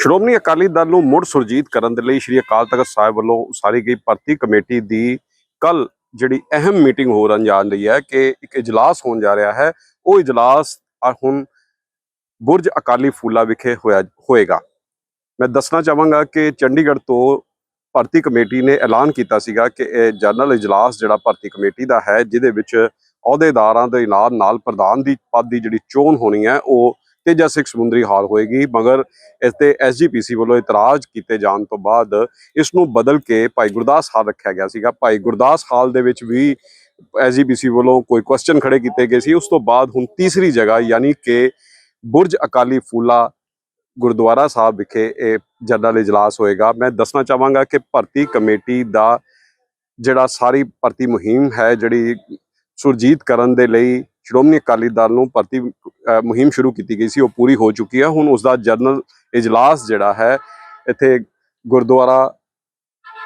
ਸ਼੍ਰੋਮਣੀ ਅਕਾਲੀ ਦਲ ਨੂੰ ਮੁੜ ਸੁਰਜੀਤ ਕਰਨ ਦੇ ਲਈ ਸ਼੍ਰੀ ਅਕਾਲ ਤਖਤ ਸਾਹਿਬ ਵੱਲੋਂ ਉਸਾਰੀ ਗਈ ਭਰਤੀ ਕਮੇਟੀ ਦੀ ਕੱਲ ਜਿਹੜੀ ਅਹਿਮ ਮੀਟਿੰਗ ਹੋ ਰਨ ਜਾ ਰਹੀ ਹੈ ਕਿ ਇੱਕ ਇਜਲਾਸ ਹੋਣ ਜਾ ਰਿਹਾ ਹੈ। ਉਹ ਇਜਲਾਸ ਹੁਣ ਬੁਰਜ ਅਕਾਲੀ ਫੂਲਾ ਵਿਖੇ ਹੋਇਆ ਹੋਏਗਾ। ਮੈਂ ਦੱਸਣਾ ਚਾਹਾਂਗਾ ਕਿ ਚੰਡੀਗੜ੍ਹ ਤੋਂ ਭਰਤੀ ਕਮੇਟੀ ਨੇ ਐਲਾਨ ਕੀਤਾ ਸੀਗਾ ਕਿ ਇਹ ਜਨਰਲ ਇਜਲਾਸ ਜਿਹੜਾ ਭਰਤੀ ਕਮੇਟੀ ਦਾ ਹੈ, ਜਿਹਦੇ ਵਿੱਚ ਅਹੁਦੇਦਾਰਾਂ ਦੇ ਨਾਲ ਨਾਲ ਪ੍ਰਧਾਨ ਦੀ ਪਦ ਦੀ ਜਿਹੜੀ ਚੋਣ ਹੋਣੀ ਹੈ, ਉਹ ਤੇਜਾ ਸਿੱਖ ਸਮੁੰਦਰੀ ਹਾਲ ਹੋਏਗੀ, ਮਗਰ ਇਸ ਤੇ ਐਸਜੀਪੀਸੀ ਵੱਲੋਂ ਇਤਰਾਜ਼ ਕੀਤੇ ਜਾਣ ਤੋਂ ਬਾਅਦ ਇਸ ਨੂੰ ਬਦਲ ਕੇ ਭਾਈ ਗੁਰਦਾਸ ਹਾਲ ਰੱਖਿਆ ਗਿਆ ਸੀਗਾ। ਭਾਈ ਗੁਰਦਾਸ ਹਾਲ ਦੇ ਵਿੱਚ ਵੀ ਐਸਜੀਪੀਸੀ ਵੱਲੋਂ ਕੋਈ ਕੁਐਸਚਨ ਖੜੇ ਕੀਤੇ ਗਏ ਸੀ। ਉਸ ਤੋਂ ਬਾਅਦ ਹੁਣ ਤੀਸਰੀ ਜਗ੍ਹਾ ਯਾਨੀ ਕਿ ਬੁਰਜ ਅਕਾਲੀ ਫੂਲਾ ਗੁਰਦੁਆਰਾ ਸਾਹਿਬ ਵਿਖੇ ਇਹ ਜਨਰਲ ਇਜਲਾਸ ਹੋਏਗਾ। ਮੈਂ ਦੱਸਣਾ ਚਾਹਾਂਗਾ ਕਿ ਭਰਤੀ ਕਮੇਟੀ ਦਾ ਜਿਹੜਾ ਸਾਰੀ ਭਰਤੀ ਮੁਹਿੰਮ ਹੈ, ਜਿਹੜੀ ਸੁਰਜੀਤ ਕਰਨ ਦੇ ਲਈ ਸ਼੍ਰੋਮਣੀ ਅਕਾਲੀ ਦਲ ਨੂੰ ਭਰਤੀ ਮੁਹਿੰਮ ਸ਼ੁਰੂ ਕੀਤੀ ਗਈ ਸੀ, ਉਹ ਪੂਰੀ ਹੋ ਚੁੱਕੀ ਹੈ ਹੁਣ ਉਸ ਦਾ ਜਨਰਲ ਇਜਲਾਸ ਜਿਹੜਾ ਹੈ, ਇੱਥੇ ਗੁਰਦੁਆਰਾ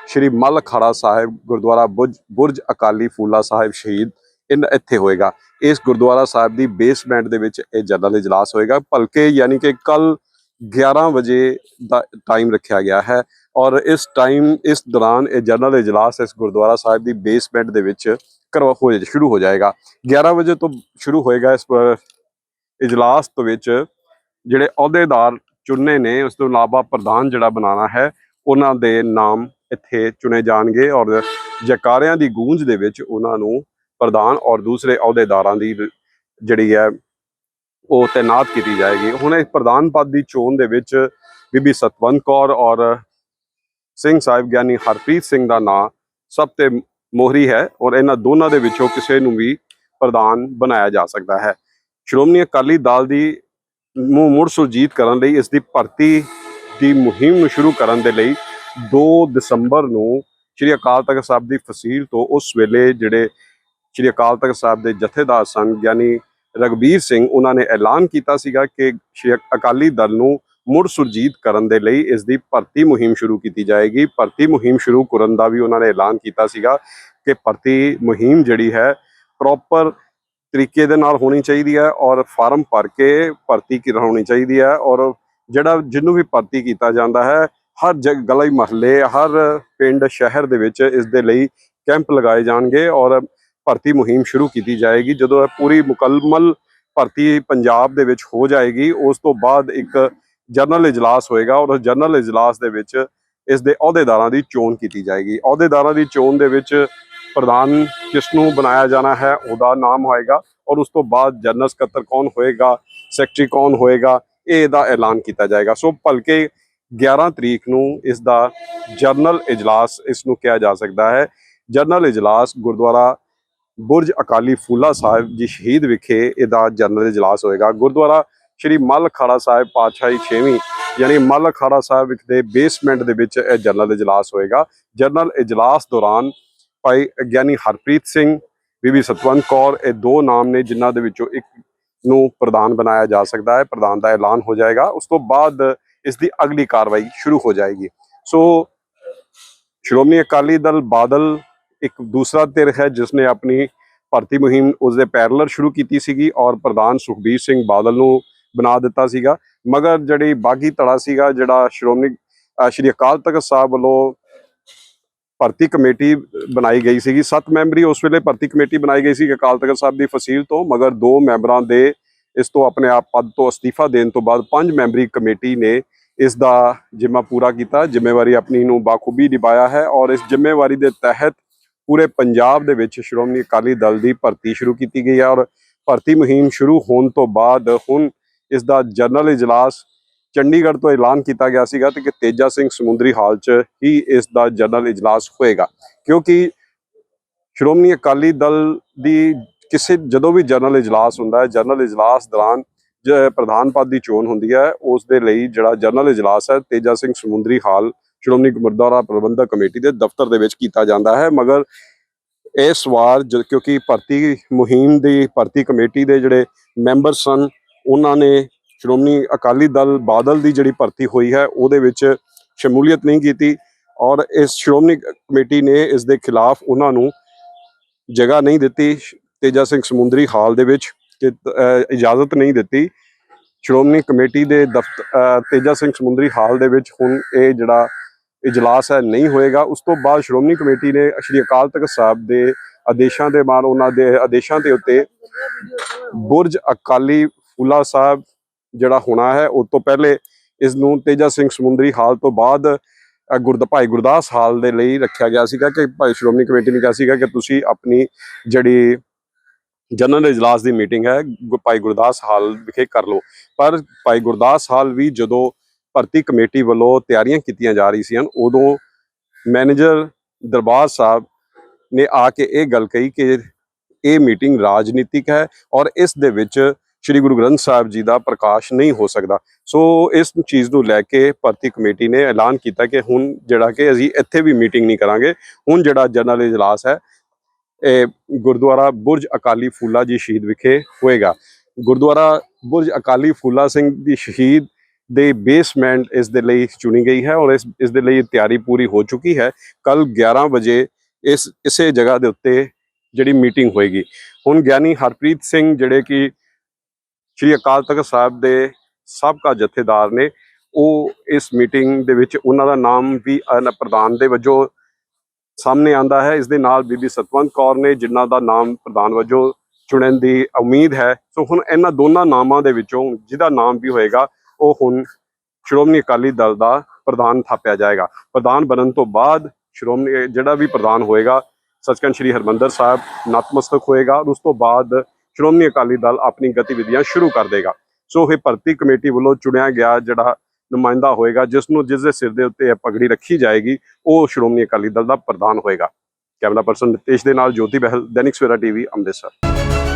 ਸ਼੍ਰੀ ਮੱਲ ਖੜਾ ਸਾਹਿਬ, ਗੁਰਦੁਆਰਾ ਬੁਰਜ ਬੁਰਜ ਅਕਾਲੀ ਫੂਲਾ ਸਾਹਿਬ ਸ਼ਹੀਦ ਇਨ, ਇੱਥੇ ਹੋਏਗਾ। ਇਸ ਗੁਰਦੁਆਰਾ ਸਾਹਿਬ ਦੀ ਬੇਸਮੈਂਟ ਦੇ ਵਿੱਚ ਇਹ ਜਨਰਲ ਇਜਲਾਸ ਹੋਏਗਾ। ਭਲਕੇ ਯਾਨੀ ਕਿ ਕੱਲ 11 ਵਜੇ ਦਾ ਟਾਈਮ ਰੱਖਿਆ ਗਿਆ ਹੈ ਔਰ ਇਸ ਟਾਈਮ ਇਸ ਦੌਰਾਨ ਇਹ ਜਨਰਲ ਇਜਲਾਸ ਇਸ ਗੁਰਦੁਆਰਾ ਸਾਹਿਬ ਦੀ ਬੇਸਮੈਂਟ ਦੇ ਵਿੱਚ ਕਰਵਾ, ਹੋ, ਸ਼ੁਰੂ ਹੋ ਜਾਏਗਾ। 11 ਵਜੇ ਤੋਂ ਸ਼ੁਰੂ ਹੋਏਗਾ ਇਸ ਇਜਲਾਸ ਤੋਂ ਵਿੱਚ। ਜਿਹੜੇ ਅਹੁਦੇਦਾਰ ਚੁਣਨੇ ਨੇ, ਉਸ ਤੋਂ ਇਲਾਵਾ ਪ੍ਰਧਾਨ ਜਿਹੜਾ ਬਣਾਉਣਾ ਹੈ, ਉਹਨਾਂ ਦੇ ਨਾਮ ਇੱਥੇ ਚੁਣੇ ਜਾਣਗੇ ਔਰ ਜਕਾਰਿਆਂ ਦੀ ਗੂੰਜ ਦੇ ਵਿੱਚ ਉਹਨਾਂ ਨੂੰ ਪ੍ਰਧਾਨ ਔਰ ਦੂਸਰੇ ਅਹੁਦੇਦਾਰਾਂ ਦੀ ਜਿਹੜੀ ਹੈ ਉਹ ਤਾਇਨਾਤ ਕੀਤੀ ਜਾਏਗੀ। ਹੁਣ ਇਸ ਪ੍ਰਧਾਨ ਪਦ ਦੀ ਚੋਣ ਦੇ ਵਿੱਚ ਬੀਬੀ ਸਤਵੰਤ ਕੌਰ ਔਰ ਸਿੰਘ ਸਾਹਿਬ ਗਿਆਨੀ ਹਰਪ੍ਰੀਤ ਸਿੰਘ ਦਾ ਨਾਂ ਸਭ ਤੇ ਮੋਹਰੀ ਹੈ ਔਰ ਇਹਨਾਂ ਦੋਨਾਂ ਦੇ ਵਿੱਚੋਂ ਕਿਸੇ ਨੂੰ ਵੀ ਪ੍ਰਧਾਨ ਬਣਾਇਆ ਜਾ ਸਕਦਾ ਹੈ। ਸ਼੍ਰੋਮਣੀ ਅਕਾਲੀ ਦਲ ਦੀ ਨੂੰ ਮੁੜ ਸੁਰਜੀਤ ਕਰਨ ਲਈ, ਇਸ ਦੀ ਭਰਤੀ ਦੀ ਮੁਹਿੰਮ ਨੂੰ ਸ਼ੁਰੂ ਕਰਨ ਦੇ ਲਈ 2 ਦਸੰਬਰ ਨੂੰ ਸ਼੍ਰੀ ਅਕਾਲ ਤਖਤ ਸਾਹਿਬ ਦੀ ਫਸੀਲ ਤੋਂ ਉਸ ਵੇਲੇ ਜਿਹੜੇ ਸ਼੍ਰੀ ਅਕਾਲ ਤਖਤ ਸਾਹਿਬ ਦੇ ਜਥੇਦਾਰ ਸਨ ਗਿਆਨੀ ਰਗਬੀਰ ਸਿੰਘ ਉਹਨਾਂ ਨੇ ਐਲਾਨ ਕੀਤਾ ਸੀਗਾ ਕਿ ਸ਼੍ਰੀ ਅਕਾਲੀ ਦਲ ਨੂੰ ਮੁੜ ਸੁਰਜੀਤ ਕਰਨ ਦੇ ਲਈ ਇਸ ਦੀ ਭਰਤੀ ਮੁਹਿੰਮ ਸ਼ੁਰੂ ਕੀਤੀ ਜਾਏਗੀ। ਭਰਤੀ ਮੁਹਿੰਮ ਸ਼ੁਰੂ ਕਰਨ ਦਾ ਵੀ ਉਹਨਾਂ ਨੇ ਐਲਾਨ ਕੀਤਾ ਸੀਗਾ ਕਿ ਭਰਤੀ ਮੁਹਿੰਮ ਜਿਹੜੀ ਹੈ ਪ੍ਰੋਪਰ ਤਰੀਕੇ ਦੇ ਨਾਲ ਹੋਣੀ ਚਾਹੀਦੀ ਹੈ ਔਰ ਫਾਰਮ ਭਰ ਕੇ ਭਰਤੀ ਕਰਾਉਣੀ ਚਾਹੀਦੀ ਹੈ ਔਰ ਜਿਹੜਾ ਜਿਹਨੂੰ ਵੀ ਭਰਤੀ ਕੀਤਾ ਜਾਂਦਾ ਹੈ, ਹਰ ਜਗ ਗਲੀ ਮਹੱਲੇ ਹਰ ਪਿੰਡ ਸ਼ਹਿਰ ਦੇ ਵਿੱਚ ਇਸ ਦੇ ਲਈ ਕੈਂਪ ਲਗਾਏ ਜਾਣਗੇ ਔਰ ਭਰਤੀ ਮੁਹਿੰਮ ਸ਼ੁਰੂ ਕੀਤੀ ਜਾਏਗੀ। ਜਦੋਂ ਇਹ ਪੂਰੀ ਮੁਕੰਮਲ ਭਰਤੀ ਪੰਜਾਬ ਦੇ ਵਿੱਚ ਹੋ ਜਾਏਗੀ, ਉਸ ਤੋਂ ਬਾਅਦ ਇੱਕ ਜਨਰਲ ਇਜਲਾਸ ਹੋਏਗਾ ਔਰ ਉਸ ਜਨਰਲ ਇਜਲਾਸ ਦੇ ਵਿੱਚ ਇਸ ਦੇ ਅਹੁਦੇਦਾਰਾਂ ਦੀ ਚੋਣ ਕੀਤੀ ਜਾਏਗੀ। ਅਹੁਦੇਦਾਰਾਂ ਦੀ ਚੋਣ ਦੇ ਵਿੱਚ ਪ੍ਰਧਾਨ ਕਿਸ ਨੂੰ ਬਣਾਇਆ ਜਾਣਾ ਹੈ, ਉਹਦਾ ਨਾਮ ਹੋਏਗਾ ਔਰ ਉਸ ਤੋਂ ਬਾਅਦ ਜਨਰਲ ਸਕੱਤਰ ਕੌਣ ਹੋਏਗਾ, ਸੈਕਟਰੀ ਕੌਣ ਹੋਏਗਾ, ਇਹ ਇਹਦਾ ਐਲਾਨ ਕੀਤਾ ਜਾਏਗਾ। ਸੋ ਭਲਕੇ 11 ਤਰੀਕ ਨੂੰ ਇਸ ਦਾ ਜਨਰਲ ਇਜਲਾਸ ਇਸ ਨੂੰ ਕਿਹਾ ਜਾ ਸਕਦਾ ਹੈ। ਜਨਰਲ ਇਜਲਾਸ ਗੁਰਦੁਆਰਾ ਬੁਰਜ ਅਕਾਲੀ ਫੂਲਾ ਸਾਹਿਬ ਜੀ ਸ਼ਹੀਦ ਵਿਖੇ ਇਹਦਾ ਜਨਰਲ ਇਜਲਾਸ ਹੋਏਗਾ। ਗੁਰਦੁਆਰਾ ਸ਼੍ਰੀ ਮੱਲ ਖਾੜਾ ਸਾਹਿਬ ਪਾਤਸ਼ਾਹੀ 6ਵੀਂ ਯਾਨੀ ਮੱਲ ਖਾੜਾ ਸਾਹਿਬ ਵਿਖੇ ਦੇ ਬੇਸਮੈਂਟ ਦੇ ਵਿੱਚ ਇਹ ਜਨਰਲ ਇਜਲਾਸ ਹੋਏਗਾ। ਜਨਰਲ ਇਜਲਾਸ ਦੌਰਾਨ ਭਾਈ ਗਿਆਨੀ ਹਰਪ੍ਰੀਤ ਸਿੰਘ, ਬੀਬੀ ਸਤਵੰਤ ਕੌਰ, ਇਹ ਦੋ ਨਾਮ ਨੇ ਜਿਨ੍ਹਾਂ ਦੇ ਵਿੱਚੋਂ ਇੱਕ ਨੂੰ ਪ੍ਰਧਾਨ ਬਣਾਇਆ ਜਾ ਸਕਦਾ ਹੈ। ਪ੍ਰਧਾਨ ਦਾ ਐਲਾਨ ਹੋ ਜਾਏਗਾ। ਉਸ ਤੋਂ ਬਾਅਦ ਇਸ ਦੀ ਅਗਲੀ ਕਾਰਵਾਈ ਸ਼ੁਰੂ ਹੋ ਜਾਏਗੀ। ਸੋ ਸ਼੍ਰੋਮਣੀ ਅਕਾਲੀ ਦਲ ਬਾਦਲ ਇੱਕ ਦੂਸਰਾ ਧਿਰ ਹੈ ਜਿਸ ਨੇ ਆਪਣੀ ਭਰਤੀ ਮੁਹਿੰਮ ਉਸ ਦੇ ਪੈਰਲਰ ਸ਼ੁਰੂ ਕੀਤੀ ਸੀਗੀ ਔਰ ਪ੍ਰਧਾਨ ਸੁਖਬੀਰ ਸਿੰਘ ਬਾਦਲ ਨੂੰ ਬਣਾ ਦਿੱਤਾ ਸੀਗਾ। ਮਗਰ ਜਿਹੜੀ ਬਾਗੀ ਧੜਾ ਸੀਗਾ, ਜਿਹੜਾ ਸ਼੍ਰੋਮਣੀ ਸ਼੍ਰੀ ਅਕਾਲ ਤਖਤ ਸਾਹਿਬ ਵੱਲੋਂ ਭਰਤੀ ਕਮੇਟੀ ਬਣਾਈ ਗਈ ਸੀਗੀ। ਸੱਤ ਮੈਂਬਰੀ ਉਸ ਵੇਲੇ ਭਰਤੀ ਕਮੇਟੀ ਬਣਾਈ ਗਈ ਸੀ ਅਕਾਲ ਤਖਤ ਸਾਹਿਬ ਦੀ ਫਸੀਲ ਤੋਂ, ਮਗਰ ਦੋ ਮੈਂਬਰਾਂ ਦੇ ਇਸ ਤੋਂ ਆਪਣੇ ਆਪ ਪਦ ਤੋਂ ਅਸਤੀਫਾ ਦੇਣ ਤੋਂ ਬਾਅਦ ਪੰਜ ਮੈਂਬਰੀ ਕਮੇਟੀ ਨੇ ਇਸ ਦਾ ਜਿੰਮਾ ਪੂਰਾ ਕੀਤਾ। ਜ਼ਿੰਮੇਵਾਰੀ ਆਪਣੀ ਨੂੰ ਬਾਖੂਬੀ ਨਿਭਾਇਆ ਹੈ ਔਰ ਇਸ ਜ਼ਿੰਮੇਵਾਰੀ ਦੇ ਤਹਿਤ ਪੂਰੇ ਪੰਜਾਬ ਦੇ ਵਿੱਚ ਸ਼੍ਰੋਮਣੀ ਅਕਾਲੀ ਦਲ ਦੀ ਭਰਤੀ ਸ਼ੁਰੂ ਕੀਤੀ ਗਈ ਹੈ ਔਰ ਭਰਤੀ ਮੁਹਿੰਮ ਸ਼ੁਰੂ ਹੋਣ ਤੋਂ ਬਾਅਦ ਹੁਣ ਇਸ ਦਾ ਜਨਰਲ ਇਜਲਾਸ ਚੰਡੀਗੜ੍ਹ ਤੋਂ ਐਲਾਨ ਕੀਤਾ ਗਿਆ ਸੀਗਾ ਤੇ ਕਿ ਤੇਜਾ ਸਿੰਘ ਸਮੁੰਦਰੀ ਹਾਲ 'ਚ ਹੀ ਇਸ ਦਾ ਜਨਰਲ ਇਜਲਾਸ ਹੋਏਗਾ। ਕਿਉਂਕਿ ਸ਼੍ਰੋਮਣੀ ਅਕਾਲੀ ਦਲ ਦੀ ਕਿਸੇ ਜਦੋਂ ਵੀ ਜਨਰਲ ਇਜਲਾਸ ਹੁੰਦਾ ਹੈ, ਜਨਰਲ ਇਜਲਾਸ ਦੌਰਾਨ ਜ, ਪ੍ਰਧਾਨ ਪਦ ਦੀ ਚੋਣ ਹੁੰਦੀ ਹੈ, ਉਸ ਦੇ ਲਈ ਜਿਹੜਾ ਜਨਰਲ ਇਜਲਾਸ ਹੈ, ਤੇਜਾ ਸਿੰਘ ਸਮੁੰਦਰੀ ਹਾਲ ਸ਼੍ਰੋਮਣੀ ਗੁਰਦੁਆਰਾ ਪ੍ਰਬੰਧਕ ਕਮੇਟੀ ਦੇ ਦਫ਼ਤਰ ਦੇ ਵਿੱਚ ਕੀਤਾ ਜਾਂਦਾ ਹੈ, ਮਗਰ ਇਸ ਵਾਰ ਜ- ਕਿਉਂਕਿ ਭਰਤੀ ਮੁਹਿੰਮ ਦੀ, ਭਰਤੀ ਕਮੇਟੀ ਦੇ ਜਿਹੜੇ ਮੈਂਬਰ ਸਨ, ਉਹਨਾਂ ਨੇ ਸ਼੍ਰੋਮਣੀ ਅਕਾਲੀ ਦਲ ਬਾਦਲ ਦੀ ਜਿਹੜੀ ਭਰਤੀ ਹੋਈ ਹੈ, ਉਹਦੇ ਵਿੱਚ ਸ਼ਮੂਲੀਅਤ ਨਹੀਂ ਕੀਤੀ ਔਰ ਇਸ ਸ਼੍ਰੋਮਣੀ ਕਮੇਟੀ ਨੇ ਇਸ ਦੇ ਖਿਲਾਫ ਉਹਨਾਂ ਨੂੰ ਜਗ੍ਹਾ ਨਹੀਂ ਦਿੱਤੀ, ਤੇਜਾ ਸਿੰਘ ਸਮੁੰਦਰੀ ਹਾਲ ਦੇ ਵਿੱਚ ਕਿ ਇਜਾਜ਼ਤ ਨਹੀਂ ਦਿੱਤੀ। ਸ਼੍ਰੋਮਣੀ ਕਮੇਟੀ ਦੇ ਦਫ਼ਤਰ ਤੇਜਾ ਸਿੰਘ ਸਮੁੰਦਰੀ ਹਾਲ ਦੇ ਵਿੱਚ ਹੁਣ ਇਹ ਜਿਹੜਾ ਇਜਲਾਸ ਹੈ ਨਹੀਂ ਹੋਏਗਾ। ਉਸ ਤੋਂ ਬਾਅਦ ਸ਼੍ਰੋਮਣੀ ਕਮੇਟੀ ਨੇ ਸ਼੍ਰੀ ਅਕਾਲ ਤਖਤ ਸਾਹਿਬ ਦੇ ਆਦੇਸ਼ਾਂ ਦੇ ਮਾਨ ਉਹਨਾਂ ਦੇ ਆਦੇਸ਼ਾਂ ਦੇ ਉੱਤੇ ਬੁਰਜ ਅਕਾਲੀ ਫੂਲਾ ਸਾਹਿਬ ਜਿਹੜਾ ਹੋਣਾ ਹੈ ਉਸ ਤੋਂ ਪਹਿਲੇ ਇਸ ਨੂੰ ਤੇਜਾ ਸਿੰਘ ਸਮੁੰਦਰੀ ਹਾਲ ਤੋਂ ਬਾਅਦ ਅ, ਗੁਰਦ ਭਾਈ ਗੁਰਦਾਸ ਹਾਲ ਦੇ ਲਈ ਰੱਖਿਆ ਗਿਆ ਸੀਗਾ ਕਿ ਭਾਈ ਸ਼੍ਰੋਮਣੀ ਕਮੇਟੀ ਨੇ ਕਿਹਾ ਸੀਗਾ ਕਿ ਤੁਸੀਂ ਆਪਣੀ ਜਿਹੜੀ ਜਨਰਲ ਇਜਲਾਸ ਦੀ ਮੀਟਿੰਗ ਹੈ ਗੁ- ਭਾਈ ਗੁਰਦਾਸ ਹਾਲ ਵਿਖੇ ਕਰ ਲਓ। ਪਰ ਭਾਈ ਗੁਰਦਾਸ ਹਾਲ ਵੀ ਜਦੋਂ ਭਰਤੀ ਕਮੇਟੀ ਵੱਲੋਂ ਤਿਆਰੀਆਂ ਕੀਤੀਆਂ ਜਾ ਰਹੀ ਸੀ ਉਦੋਂ ਮੈਨੇਜਰ ਦਰਬਾਰ ਸਾਹਿਬ ਨੇ ਆ ਕੇ ਇਹ ਗੱਲ ਕਹੀ ਕਿ ਇਹ ਮੀਟਿੰਗ ਰਾਜਨੀਤਿਕ ਹੈ ਔਰ ਇਸ ਦੇ ਵਿੱਚ ਸ੍ਰੀ ਗੁਰੂ ਗ੍ਰੰਥ ਸਾਹਿਬ ਜੀ ਦਾ ਪ੍ਰਕਾਸ਼ ਨਹੀਂ ਹੋ ਸਕਦਾ। ਸੋ ਇਸ ਚੀਜ਼ ਨੂੰ ਲੈ ਕੇ ਭਰਤੀ ਕਮੇਟੀ ਨੇ ਐਲਾਨ ਕੀਤਾ ਕਿ ਹੁਣ ਜਿਹੜਾ ਕਿ ਅਸੀਂ ਇੱਥੇ ਵੀ ਮੀਟਿੰਗ ਨਹੀਂ ਕਰਾਂਗੇ। ਹੁਣ ਜਿਹੜਾ ਜਨਰਲ ਇਜਲਾਸ ਹੈ, ਇਹ ਗੁਰਦੁਆਰਾ ਬੁਰਜ ਅਕਾਲੀ ਫੂਲਾ ਜੀ ਸ਼ਹੀਦ ਵਿਖੇ ਹੋਏਗਾ। ਗੁਰਦੁਆਰਾ ਬੁਰਜ ਅਕਾਲੀ ਫੂਲਾ ਸਿੰਘ ਦੀ ਸ਼ਹੀਦ ਦੇ ਬੇਸਮੈਂਟ ਇਸ ਦੇ ਲਈ ਚੁਣੀ ਗਈ ਹੈ ਔਰ ਇਸ ਇਸ ਦੇ ਲਈ ਤਿਆਰੀ ਪੂਰੀ ਹੋ ਚੁੱਕੀ ਹੈ। ਕੱਲ 11 ਵਜੇ ਇਸ, ਇਸੇ ਜਗ੍ਹਾ ਦੇ ਉੱਤੇ ਜਿਹੜੀ ਮੀਟਿੰਗ ਹੋਏਗੀ। ਹੁਣ ਗਿਆਨੀ ਹਰਪ੍ਰੀਤ ਸਿੰਘ ਜਿਹੜੇ ਕਿ ਸ਼੍ਰੀ ਅਕਾਲ ਤਖਤ ਸਾਹਿਬ ਦੇ ਸਾਬਕਾ ਜਥੇਦਾਰ ਨੇ, ਉਹ ਇਸ ਮੀਟਿੰਗ ਦੇ ਵਿੱਚ ਉਹਨਾਂ ਦਾ ਨਾਮ ਵੀ ਪ੍ਰਧਾਨ ਦੇ ਵਜੋਂ ਸਾਹਮਣੇ ਆਂਦਾ ਹੈ। ਇਸ ਦੇ ਨਾਲ ਬੀਬੀ ਸਤਵੰਤ ਕੌਰ ਨੇ ਜਿਨ੍ਹਾਂ ਦਾ ਨਾਮ ਪ੍ਰਧਾਨ ਵਜੋਂ ਚੁਣਨ ਦੀ ਉਮੀਦ ਹੈ। ਸੋ ਹੁਣ ਇਹਨਾਂ ਦੋਨਾਂ ਨਾਮਾਂ ਦੇ ਵਿੱਚੋਂ, ਜਿਹਦਾ ਨਾਮ ਵੀ ਹੋਏਗਾ ਉਹ ਹੁਣ ਸ਼੍ਰੋਮਣੀ ਅਕਾਲੀ ਦਲ ਦਾ ਪ੍ਰਧਾਨ ਥਾਪਿਆ ਜਾਏਗਾ। ਪ੍ਰਧਾਨ ਬਣਨ ਤੋਂ ਬਾਅਦ ਸ਼੍ਰੋਮਣੀ, ਜਿਹੜਾ ਵੀ ਪ੍ਰਧਾਨ ਹੋਏਗਾ, ਸੱਚਖੰਡ ਸ੍ਰੀ ਹਰਮੰਦਰ ਸਾਹਿਬ ਨਤਮਸਤਕ ਹੋਏਗਾ ਔਰ ਉਸ ਤੋਂ ਬਾਅਦ ਸ਼੍ਰੋਮਣੀ ਅਕਾਲੀ ਦਲ ਆਪਣੀ ਗਤੀਵਿਧੀਆਂ ਸ਼ੁਰੂ ਕਰ ਦੇਗਾ। ਸੋ ਇਹ ਭਰਤੀ ਕਮੇਟੀ ਵੱਲੋਂ ਚੁਣਿਆ ਗਿਆ ਜਿਹੜਾ ਨੁਮਾਇੰਦਾ ਹੋਏਗਾ, ਜਿਸ ਨੂੰ ਜਿਸ ਦੇ ਸਿਰ ਦੇ ਉੱਤੇ ਇਹ ਪਗੜੀ ਰੱਖੀ ਜਾਏਗੀ, ਉਹ ਸ਼੍ਰੋਮਣੀ ਅਕਾਲੀ ਦਲ ਦਾ ਪ੍ਰਧਾਨ ਹੋਏਗਾ। ਕੈਮਰਾ ਪਰਸਨ ਨਿਤੇਸ਼ ਦੇ ਨਾਲ ਜੋਤੀ ਬਹਿਲ, ਦੈਨਿਕ ਸਵੇਰਾ ਟੀਵੀ, ਅੰਮ੍ਰਿਤਸਰ।